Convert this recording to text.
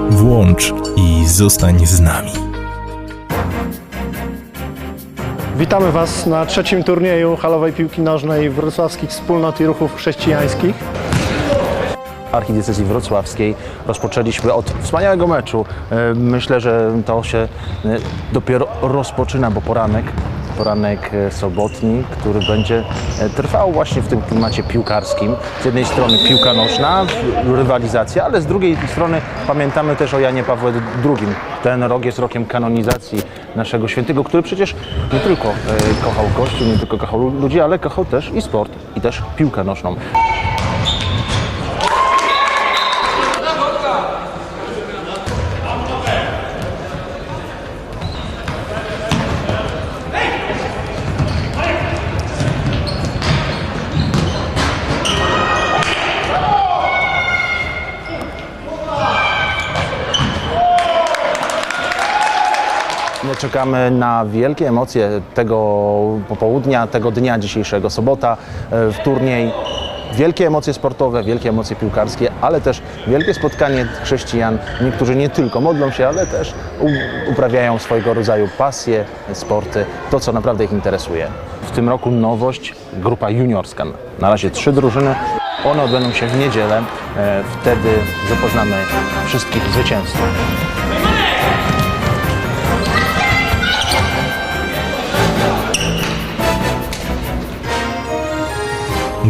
Włącz i zostań z nami. Witamy Was na trzecim turnieju halowej piłki nożnej wrocławskich wspólnot i ruchów chrześcijańskich. archidiecezji wrocławskiej. Rozpoczęliśmy od wspaniałego meczu. E, Myślę, że to się e, dopiero rozpoczyna, bo poranek, poranek e, sobotni, który będzie e, trwał właśnie w tym klimacie piłkarskim. Z jednej strony piłka nożna, rywalizacja, ale z drugiej strony pamiętamy też o Janie Pawle II. Ten rok jest rokiem kanonizacji naszego świętego, który przecież nie tylko e, kochał Kościół, nie tylko kochał ludzi, ale kochał też i sport, i też piłkę nożną. My czekamy na wielkie emocje tego popołudnia, tego dnia dzisiejszego, sobota, e, w turniej. Wielkie emocje sportowe, wielkie emocje piłkarskie, ale też wielkie spotkanie chrześcijan. Niektórzy nie tylko modlą się, ale też uprawiają swojego rodzaju pasje, sporty, to co naprawdę ich interesuje. W tym roku nowość, grupa juniorska. Na razie trzy drużyny. One odbędą się w niedzielę. E, Wtedy zapoznamy wszystkich zwycięzców.